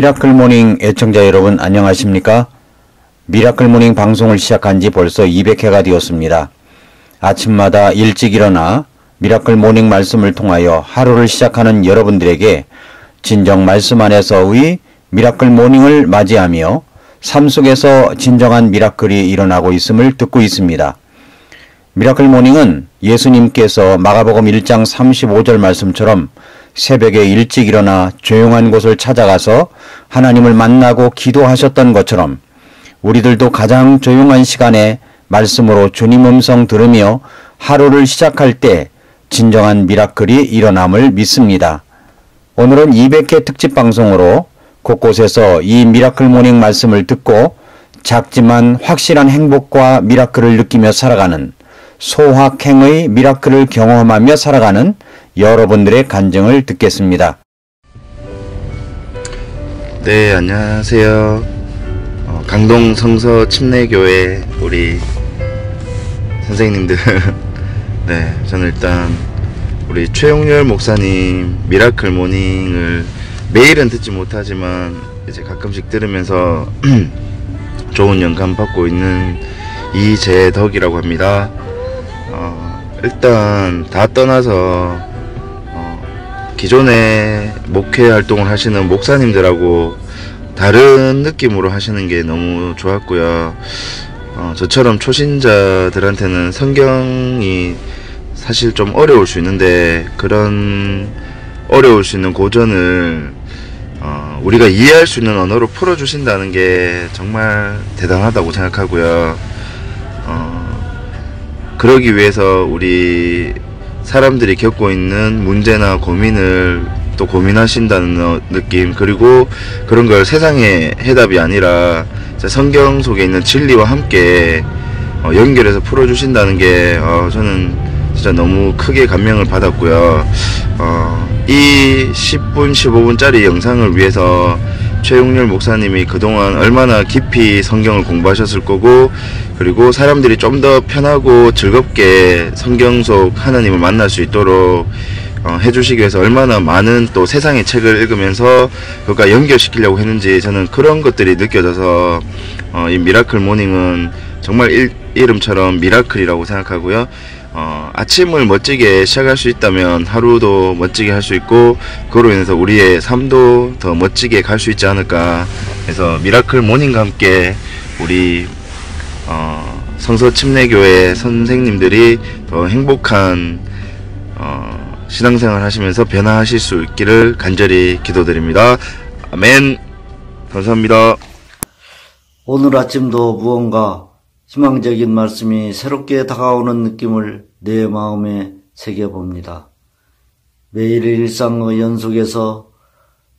미라클 모닝 애청자 여러분 안녕하십니까? 미라클 모닝 방송을 시작한 지 벌써 200회가 되었습니다. 아침마다 일찍 일어나 미라클 모닝 말씀을 통하여 하루를 시작하는 여러분들에게 진정 말씀 안에서의 미라클 모닝을 맞이하며 삶 속에서 진정한 미라클이 일어나고 있음을 듣고 있습니다. 미라클 모닝은 예수님께서 마가복음 1장 35절 말씀처럼 새벽에 일찍 일어나 조용한 곳을 찾아가서 하나님을 만나고 기도하셨던 것처럼 우리들도 가장 조용한 시간에 말씀으로 주님 음성 들으며 하루를 시작할 때 진정한 미라클이 일어남을 믿습니다. 오늘은 200회 특집 방송으로 곳곳에서 이 미라클 모닝 말씀을 듣고 작지만 확실한 행복과 미라클을 느끼며 살아가는 소확행의 미라클을 경험하며 살아가는 여러분들의 간증을 듣겠습니다. 네, 안녕하세요. 어, 강동 성서 침례교회 우리 선생님들. 네, 저는 일단 우리 최용렬 목사님 미라클 모닝을 매일은 듣지 못하지만 이제 가끔씩 들으면서 좋은 영감 받고 있는 이재덕이라고 합니다. 어, 일단 다 떠나서 기존에 목회 활동을 하시는 목사님들하고 다른 느낌으로 하시는 게 너무 좋았고요. 어, 저처럼 초신자들한테는 성경이 사실 좀 어려울 수 있는데 그런 어려울 수 있는 고전을 어, 우리가 이해할 수 있는 언어로 풀어주신다는 게 정말 대단하다고 생각하고요. 어, 그러기 위해서 우리 사람들이 겪고 있는 문제나 고민을 또 고민하신다는 느낌 그리고 그런 걸 세상의 해답이 아니라 성경 속에 있는 진리와 함께 어, 연결해서 풀어주신다는 게 어, 저는 진짜 너무 크게 감명을 받았고요. 어, 이 10분, 15분짜리 영상을 위해서 최용렬 목사님이 그동안 얼마나 깊이 성경을 공부하셨을 거고 그리고 사람들이 좀 더 편하고 즐겁게 성경 속 하나님을 만날 수 있도록 어, 해주시기 위해서 얼마나 많은 또 세상의 책을 읽으면서 그가 연결시키려고 했는지 저는 그런 것들이 느껴져서 어, 이 미라클 모닝은 정말 일, 이름처럼 미라클이라고 생각하고요. 어, 아침을 멋지게 시작할 수 있다면 하루도 멋지게 할 수 있고 그로 인해서 우리의 삶도 더 멋지게 갈 수 있지 않을까 그래서 미라클 모닝과 함께 우리 어, 성서 침례교회 선생님들이 더 행복한 어, 신앙생활 하시면서 변화하실 수 있기를 간절히 기도드립니다. 아멘. 감사합니다. 오늘 아침도 무언가 희망적인 말씀이 새롭게 다가오는 느낌을 내 마음에 새겨봅니다. 매일 일상의 연속에서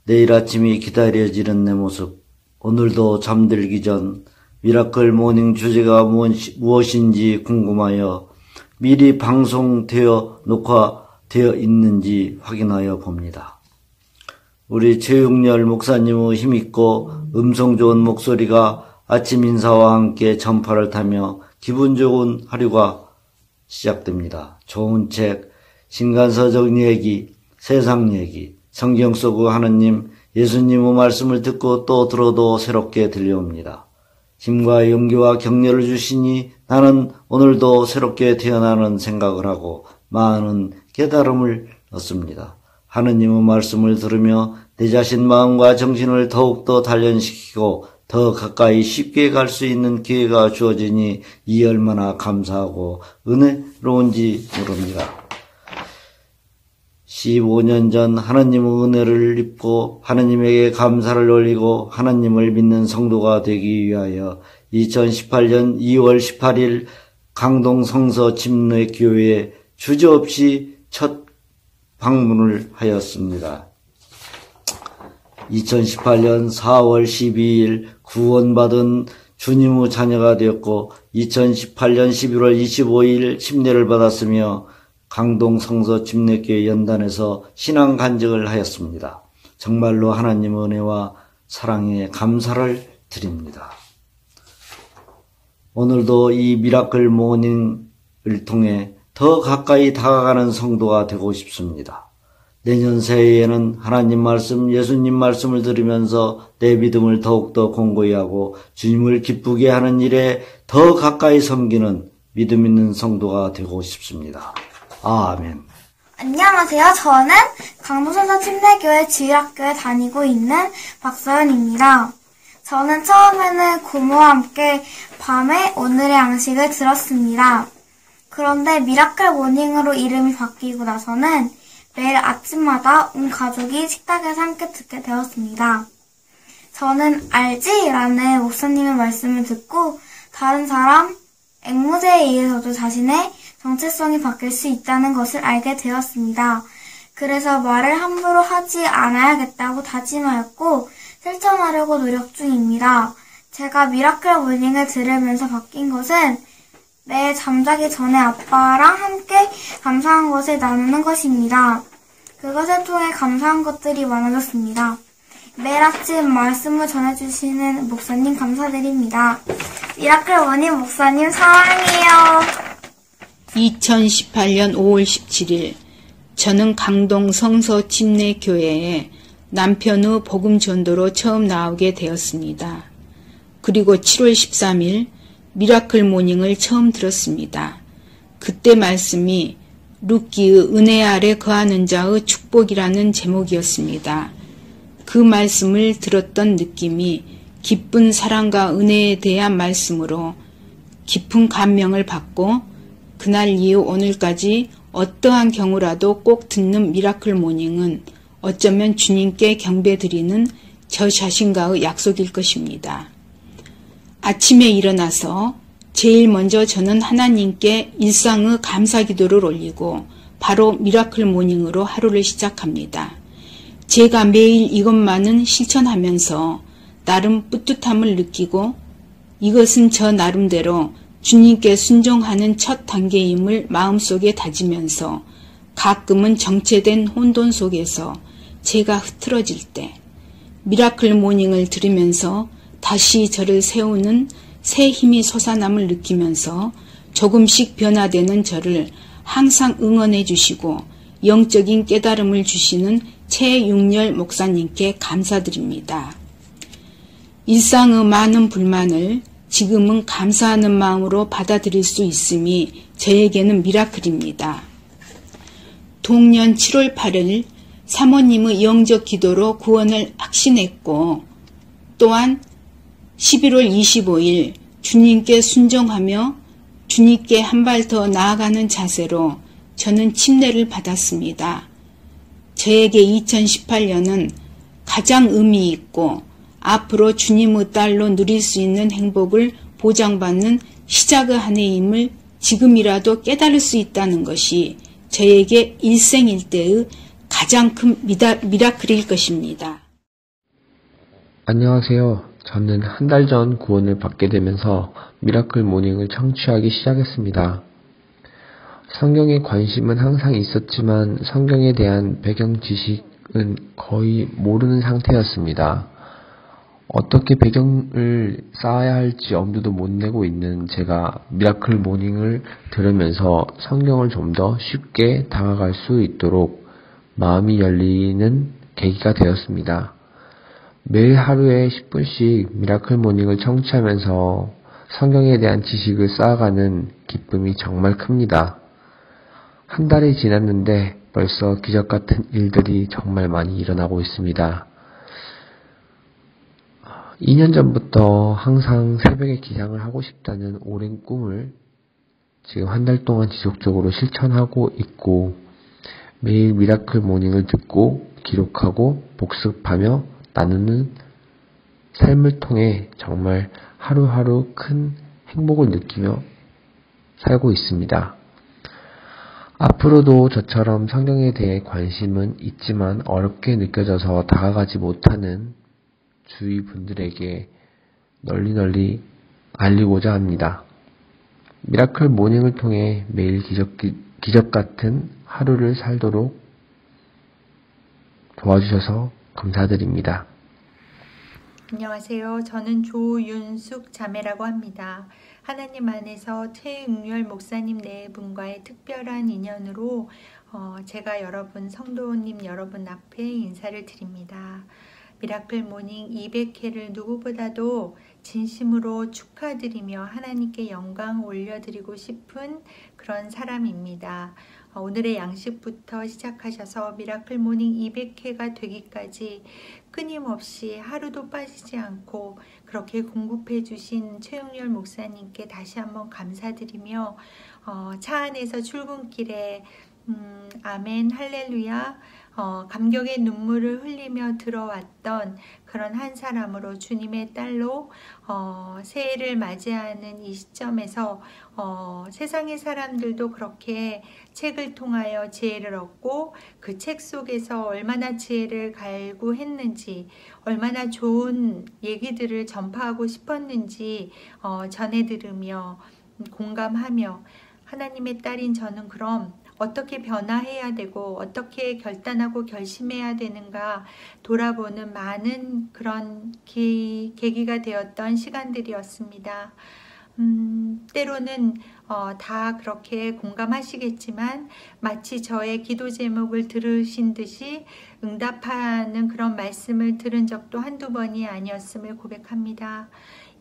내일 아침이 기다려지는 내 모습, 오늘도 잠들기 전 미라클 모닝 주제가 무엇인지 궁금하여 미리 방송되어 녹화되어 있는지 확인하여 봅니다. 우리 최용렬 목사님의 힘있고 음성 좋은 목소리가 아침 인사와 함께 전파를 타며 기분 좋은 하루가 시작됩니다. 좋은 책, 신간서적 얘기, 세상 얘기, 성경 속의 하느님, 예수님의 말씀을 듣고 또 들어도 새롭게 들려옵니다. 힘과 용기와 격려를 주시니 나는 오늘도 새롭게 태어나는 생각을 하고 많은 깨달음을 얻습니다. 하느님의 말씀을 들으며 내 자신 마음과 정신을 더욱더 단련시키고 더 가까이 쉽게 갈 수 있는 기회가 주어지니 이 얼마나 감사하고 은혜로운지 모릅니다. 15년 전 하나님의 은혜를 입고 하나님에게 감사를 올리고 하나님을 믿는 성도가 되기 위하여 2018년 2월 18일 강동 성서 침례 교회에 주저없이 첫 방문을 하였습니다. 2018년 4월 12일 구원받은 주님의 자녀가 되었고 2018년 11월 25일 침례를 받았으며 강동 성서 침례교회 연단에서 신앙 간증을 하였습니다. 정말로 하나님의 은혜와 사랑에 감사를 드립니다. 오늘도 이 미라클 모닝을 통해 더 가까이 다가가는 성도가 되고 싶습니다. 내년 새해에는 하나님 말씀, 예수님 말씀을 들으면서 내 믿음을 더욱더 공고히 하고 주님을 기쁘게 하는 일에 더 가까이 섬기는 믿음 있는 성도가 되고 싶습니다. 아멘. 안녕하세요. 저는 강도선사 침례교회 지휘학교에 다니고 있는 박서연입니다. 저는 처음에는 고모와 함께 밤에 오늘의 양식을 들었습니다. 그런데 미라클 모닝으로 이름이 바뀌고 나서는 매일 아침마다 온 가족이 식탁에서 함께 듣게 되었습니다. 저는 알지 라는 목사님의 말씀을 듣고 다른 사람, 앵무새에 의해서도 자신의 정체성이 바뀔 수 있다는 것을 알게 되었습니다. 그래서 말을 함부로 하지 않아야겠다고 다짐하였고 실천하려고 노력 중입니다. 제가 미라클 모닝을 들으면서 바뀐 것은 매일 잠자기 전에 아빠랑 함께 감사한 것을 나누는 것입니다. 그것을 통해 감사한 것들이 많아졌습니다. 매일 아침 말씀을 전해주시는 목사님 감사드립니다. 미라클 원인 목사님 사랑해요. 2018년 5월 17일 저는 강동 성서 침례 교회에 남편의 복음 전도로 처음 나오게 되었습니다. 그리고 7월 13일 미라클 모닝을 처음 들었습니다. 그때 말씀이 루키의 은혜 아래 거하는 자의 축복이라는 제목이었습니다. 그 말씀을 들었던 느낌이 기쁜 사랑과 은혜에 대한 말씀으로 깊은 감명을 받고 그날 이후 오늘까지 어떠한 경우라도 꼭 듣는 미라클 모닝은 어쩌면 주님께 경배드리는 저 자신과의 약속일 것입니다. 아침에 일어나서 제일 먼저 저는 하나님께 일상의 감사 기도를 올리고 바로 미라클 모닝으로 하루를 시작합니다. 제가 매일 이것만은 실천하면서 나름 뿌듯함을 느끼고 이것은 저 나름대로 주님께 순종하는 첫 단계임을 마음속에 다지면서 가끔은 정체된 혼돈 속에서 제가 흐트러질 때 미라클 모닝을 들으면서 다시 저를 세우는 새 힘이 솟아남을 느끼면서 조금씩 변화되는 저를 항상 응원해 주시고 영적인 깨달음을 주시는 최육렬 목사님께 감사드립니다. 일상의 많은 불만을 지금은 감사하는 마음으로 받아들일 수 있음이 저에게는 미라클입니다. 동년 7월 8일 사모님의 영적 기도로 구원을 확신했고 또한 11월 25일 주님께 순종하며 주님께 한 발 더 나아가는 자세로 저는 침례를 받았습니다. 저에게 2018년은 가장 의미 있고 앞으로 주님의 딸로 누릴 수 있는 행복을 보장받는 시작의 한 해임을 지금이라도 깨달을 수 있다는 것이 저에게 일생일대의 가장 큰 미다, 미라클일 것입니다. 안녕하세요. 저는 한 달 전 구원을 받게 되면서 미라클 모닝을 청취하기 시작했습니다. 성경에 관심은 항상 있었지만 성경에 대한 배경 지식은 거의 모르는 상태였습니다. 어떻게 배경을 쌓아야 할지 엄두도 못 내고 있는 제가 미라클 모닝을 들으면서 성경을 좀 더 쉽게 다가갈 수 있도록 마음이 열리는 계기가 되었습니다. 매일 하루에 10분씩 미라클 모닝을 청취하면서 성경에 대한 지식을 쌓아가는 기쁨이 정말 큽니다. 한 달이 지났는데 벌써 기적 같은 일들이 정말 많이 일어나고 있습니다. 2년 전부터 항상 새벽에 기상을 하고 싶다는 오랜 꿈을 지금 한 달 동안 지속적으로 실천하고 있고 매일 미라클 모닝을 듣고 기록하고 복습하며 나누는 삶을 통해 정말 하루하루 큰 행복을 느끼며 살고 있습니다. 앞으로도 저처럼 성경에 대해 관심은 있지만 어렵게 느껴져서 다가가지 못하는 주위 분들에게 널리 널리 알리고자 합니다. 미라클 모닝을 통해 매일 기적, 기적 같은 하루를 살도록 도와주셔서 감사드립니다. 안녕하세요. 저는 조윤숙 자매라고 합니다. 하나님 안에서 최응렬 목사님 네 분과의 특별한 인연으로 어, 제가 여러분 성도님 여러분 앞에 인사를 드립니다. 미라클 모닝 200회를 누구보다도 진심으로 축하드리며 하나님께 영광 올려드리고 싶은 그런 사람입니다. 어, 오늘의 양식부터 시작하셔서 미라클 모닝 200회가 되기까지 끊임없이 하루도 빠지지 않고 그렇게 공급해 주신 최영렬 목사님께 다시 한번 감사드리며 어, 차 안에서 출근길에 음, 아멘 할렐루야 어, 감격의 눈물을 흘리며 들어왔던 그런 한 사람으로 주님의 딸로 어, 새해를 맞이하는 이 시점에서 어, 세상의 사람들도 그렇게 책을 통하여 지혜를 얻고 그 책 속에서 얼마나 지혜를 갈구했는지 얼마나 좋은 얘기들을 전파하고 싶었는지 어, 전해 들으며 공감하며 하나님의 딸인 저는 그럼 어떻게 변화해야 되고 어떻게 결단하고 결심해야 되는가 돌아보는 많은 그런 기, 계기가 되었던 시간들이었습니다. 음, 때로는 어, 다 그렇게 공감하시겠지만 마치 저의 기도 제목을 들으신 듯이 응답하는 그런 말씀을 들은 적도 한두 번이 아니었음을 고백합니다.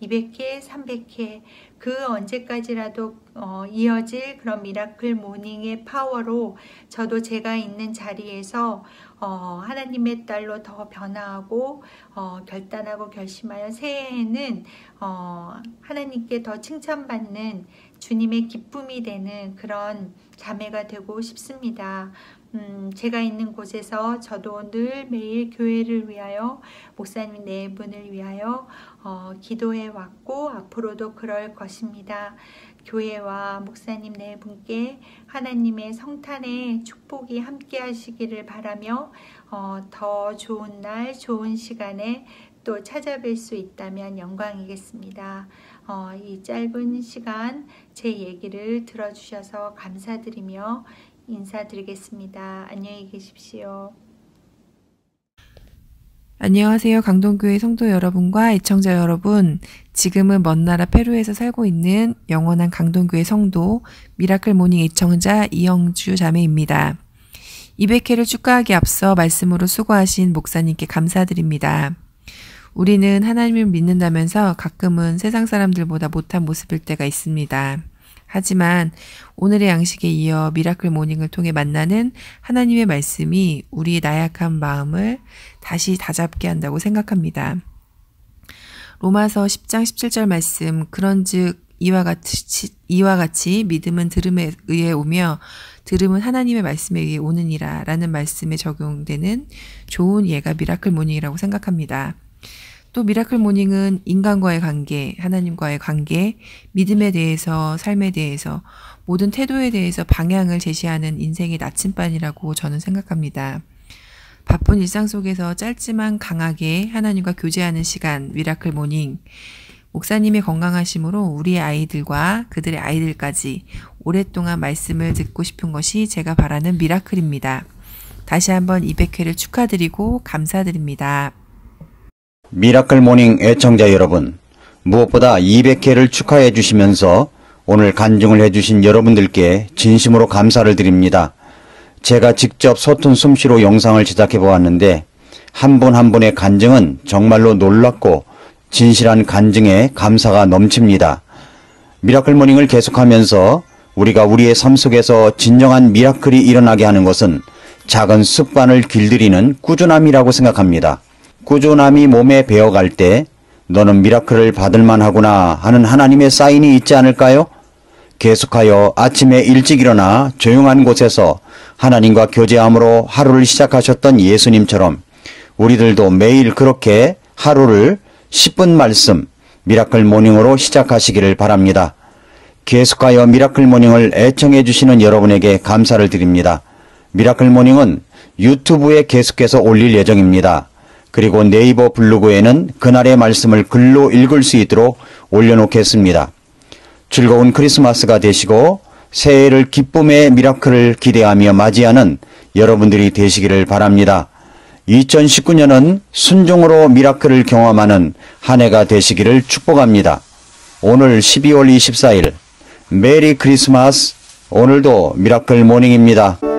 200회, 300회 그 언제까지라도 어, 이어질 그런 미라클 모닝의 파워로 저도 제가 있는 자리에서 어, 하나님의 딸로 더 변화하고 어, 결단하고 결심하여 새해에는 어, 하나님께 더 칭찬받는 주님의 기쁨이 되는 그런 자매가 되고 싶습니다. 음, 제가 있는 곳에서 저도 늘 매일 교회를 위하여 목사님 네 분을 위하여 어, 기도해 왔고 앞으로도 그럴 것입니다. 교회와 목사님 네 분께 하나님의 성탄의 축복이 함께 하시기를 바라며 어, 더 좋은 날 좋은 시간에 또 찾아뵐 수 있다면 영광이겠습니다. 어, 이 짧은 시간 제 얘기를 들어주셔서 감사드리며 인사드리겠습니다. 안녕히 계십시오. 안녕하세요. 강동교회 성도 여러분과 애청자 여러분. 지금은 먼 나라 페루에서 살고 있는 영원한 강동교회 성도 미라클 모닝 애청자 이영주 자매입니다. 200회를 축하하기 앞서 말씀으로 수고하신 목사님께 감사드립니다. 우리는 하나님을 믿는다면서 가끔은 세상 사람들보다 못한 모습일 때가 있습니다. 하지만 오늘의 양식에 이어 미라클 모닝을 통해 만나는 하나님의 말씀이 우리의 나약한 마음을 다시 다잡게 한다고 생각합니다. 로마서 10장 17절 말씀 그런즉 이와 같이 이와 같이 믿음은 들음에 의해 오며 들음은 하나님의 말씀에 의해 오느니라라는 말씀에 적용되는 좋은 예가 미라클 모닝이라고 생각합니다. 또 미라클 모닝은 인간과의 관계, 하나님과의 관계, 믿음에 대해서, 삶에 대해서, 모든 태도에 대해서 방향을 제시하는 인생의 나침반이라고 저는 생각합니다. 바쁜 일상 속에서 짧지만 강하게 하나님과 교제하는 시간, 미라클 모닝. 목사님의 건강하심으로 우리 아이들과 그들의 아이들까지 오랫동안 말씀을 듣고 싶은 것이 제가 바라는 미라클입니다. 다시 한번 200회를 축하드리고 감사드립니다. 미라클 모닝 애청자 여러분, 무엇보다 200회를 축하해 주시면서 오늘 간증을 해 주신 여러분들께 진심으로 감사를 드립니다. 제가 직접 서툰 솜씨로 영상을 제작해 보았는데 한분한 분의 간증은 정말로 놀랍고 진실한 간증에 감사가 넘칩니다. 미라클 모닝을 계속하면서 우리가 우리의 삶 속에서 진정한 미라클이 일어나게 하는 것은 작은 습관을 길들이는 꾸준함이라고 생각합니다. 꾸준함이 몸에 배어갈 때 너는 미라클을 받을만 하구나 하는 하나님의 사인이 있지 않을까요? 계속하여 아침에 일찍 일어나 조용한 곳에서 하나님과 교제함으로 하루를 시작하셨던 예수님처럼 우리들도 매일 그렇게 하루를 10분 말씀 미라클 모닝으로 시작하시기를 바랍니다. 계속하여 미라클 모닝을 애청해 주시는 여러분에게 감사를 드립니다. 미라클 모닝은 유튜브에 계속해서 올릴 예정입니다. 그리고 네이버 블로그에는 그날의 말씀을 글로 읽을 수 있도록 올려놓겠습니다. 즐거운 크리스마스가 되시고 새해를 기쁨의 미라클을 기대하며 맞이하는 여러분들이 되시기를 바랍니다. 2019년은 순종으로 미라클을 경험하는 한 해가 되시기를 축복합니다. 오늘 12월 24일 메리 크리스마스 오늘도 미라클 모닝입니다.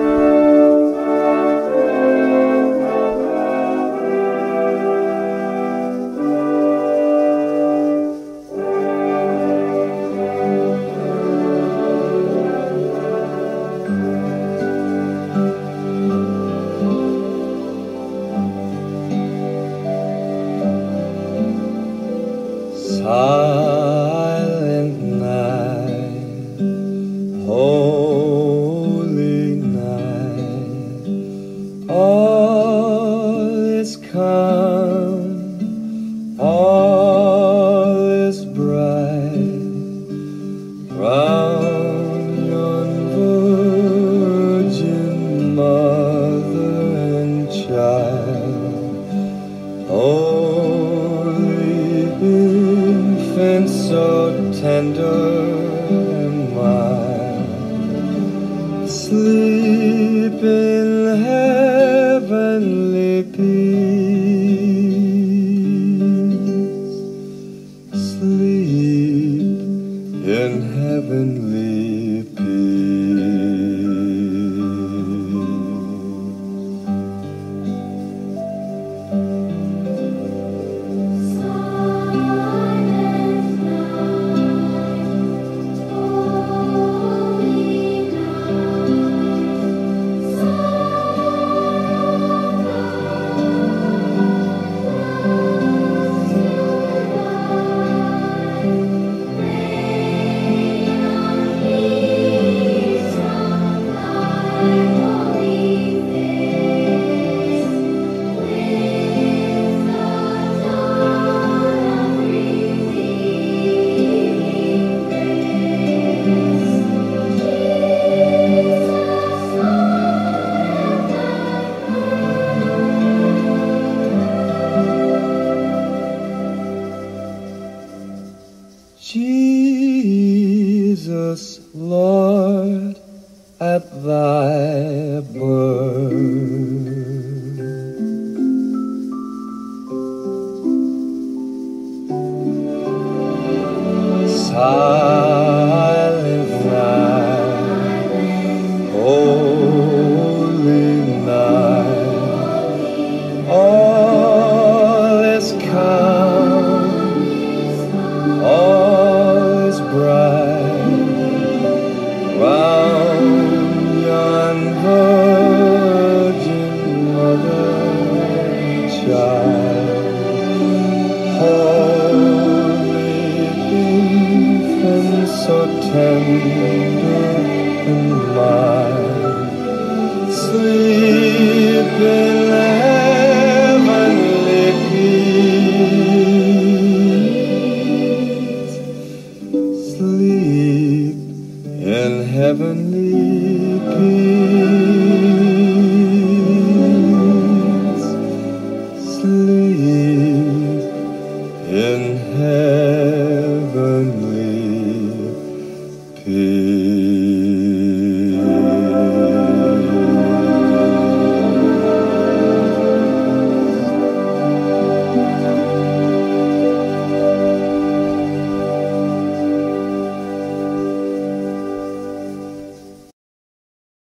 heaven.